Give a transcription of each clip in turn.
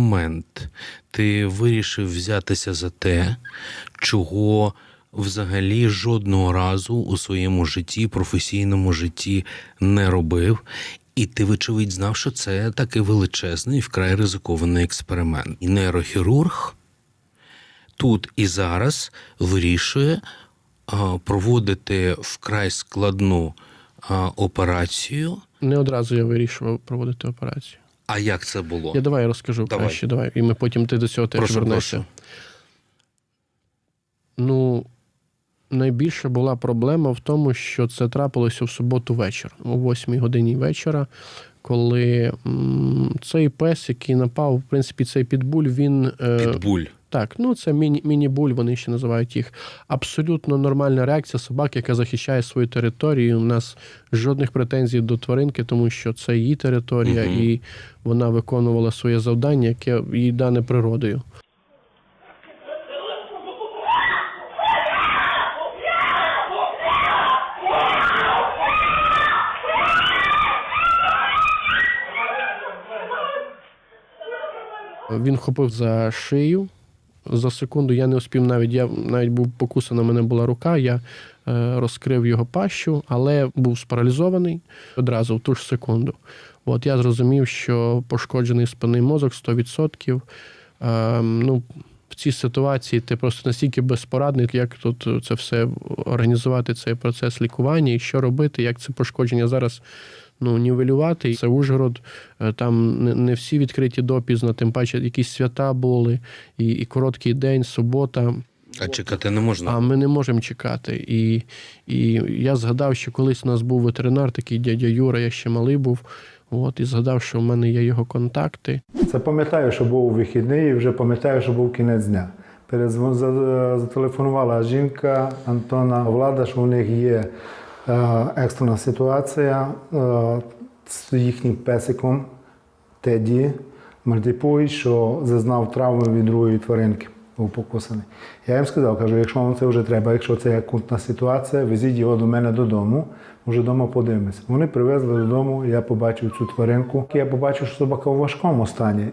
момент ти вирішив взятися за те, чого взагалі жодного разу у своєму житті, професійному житті не робив. І ти, вочевидь, знав, що це такий величезний, вкрай ризикований експеримент. І нейрохірург тут і зараз вирішує проводити вкрай складну операцію. Не одразу я вирішував проводити операцію. А як це було? Я давай розкажу Давай. краще, давай. І ми потім ти до цього теж вернешся. Ну, найбільша була проблема в тому, що це трапилося в суботу вечір, о 8 годині вечора, коли м, цей пес, який напав, в принципі, цей підбуль, він. е, Підбуль. Так, ну це міні, міні-буль, вони ще називають їх. Абсолютно нормальна реакція собаки, яка захищає свою територію. У нас жодних претензій до тваринки, тому що це її територія, Мгм. і вона виконувала своє завдання, яке їй дане природою. Він хопив за шию. За секунду я не успів навіть, я навіть був покусана, мене була рука, я е, розкрив його пащу, але був спаралізований одразу в ту ж секунду. От я зрозумів, що пошкоджений спинний мозок 100%. Е, ну, в цій ситуації ти просто настільки безпорадний, як тут це все організувати, цей процес лікування і що робити, як це пошкодження зараз ну, нівелювати. Це Ужгород, е, там не, не всі відкриті допізно, тим паче якісь свята були, і, і короткий день, субота. А чекати не можна. А ми не можемо чекати. І, і я згадав, що колись у нас був ветеринар, такий дядя Юра, я ще малий був. От, і згадав, що в мене є його контакти. Це пам'ятаю, що був вихідний, і вже пам'ятаю, що був кінець дня. Перезвон зателефонувала жінка Антона Влада, що у них є е, екстрена ситуація е, з їхнім песиком Теді Мальтипой, що зазнав травми від другої тваринки. Був покусаний. Я їм сказав, кажу, якщо вам це вже треба, якщо це акутна ситуація, везіть його до мене додому, може вдома подивимось. Вони привезли додому, я побачив цю тваринку. Я побачив, що собака в важкому стані.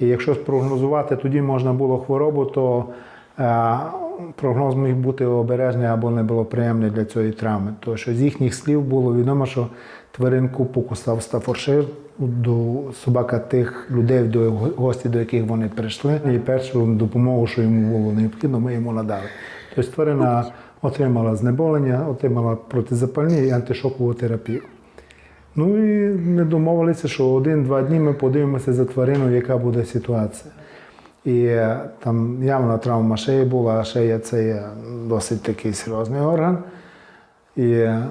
І якщо спрогнозувати, тоді можна було хворобу, то прогноз міг бути обережний або не було приємний для цієї травми. Тому що з їхніх слів було відомо, що тваринку покусав стафоршир до собака тих людей, до гості, до яких вони прийшли. І першу допомогу, що йому було необхідно, ми йому надали. Тобто тварина отримала знеболення, отримала протизапальні і антишокову терапію. Ну і ми домовилися, що один-два дні ми подивимося за твариною, яка буде ситуація. І е, там явна травма шиї була, а шия це є досить такий серйозний орган. І е,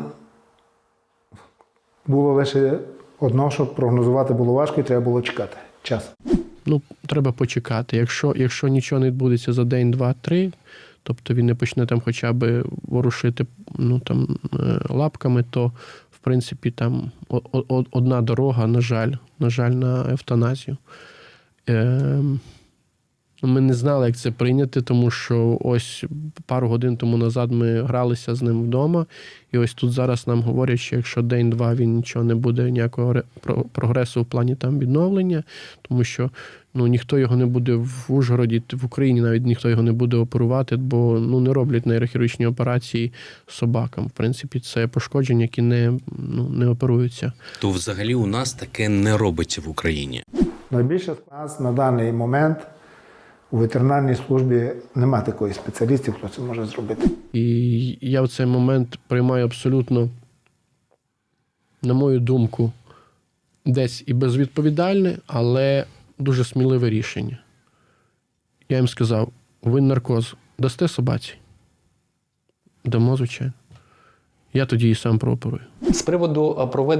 було лише одно, що прогнозувати було важко і треба було чекати час. Ну, треба почекати. Якщо, якщо нічого не відбудеться за день, два, три, тобто він не почне там хоча б ворушити ну, там, е, лапками, то в принципі там одна дорога, на жаль, на жаль, на евтаназію. Ем, Ми не знали, як це прийняти, тому що ось пару годин тому назад ми гралися з ним вдома, і ось тут зараз нам говорять, що якщо день-два він нічого не буде, ніякого ре- прогресу в плані там відновлення, тому що ну ніхто його не буде в Ужгороді, в Україні навіть ніхто його не буде оперувати, бо ну не роблять нейрохірургічні операції собакам. В принципі, це пошкодження, які не, ну, не оперуються. То взагалі у нас таке не робиться в Україні. Найбільше з нас на даний момент у ветеринарній службі немає такої спеціалістів, хто це може зробити. І я в цей момент приймаю абсолютно, на мою думку, десь і безвідповідальне, але дуже сміливе рішення. Я їм сказав: ви наркоз дасте собаці? Дамо, звичайно. Я тоді і сам прооперую. З приводу проведення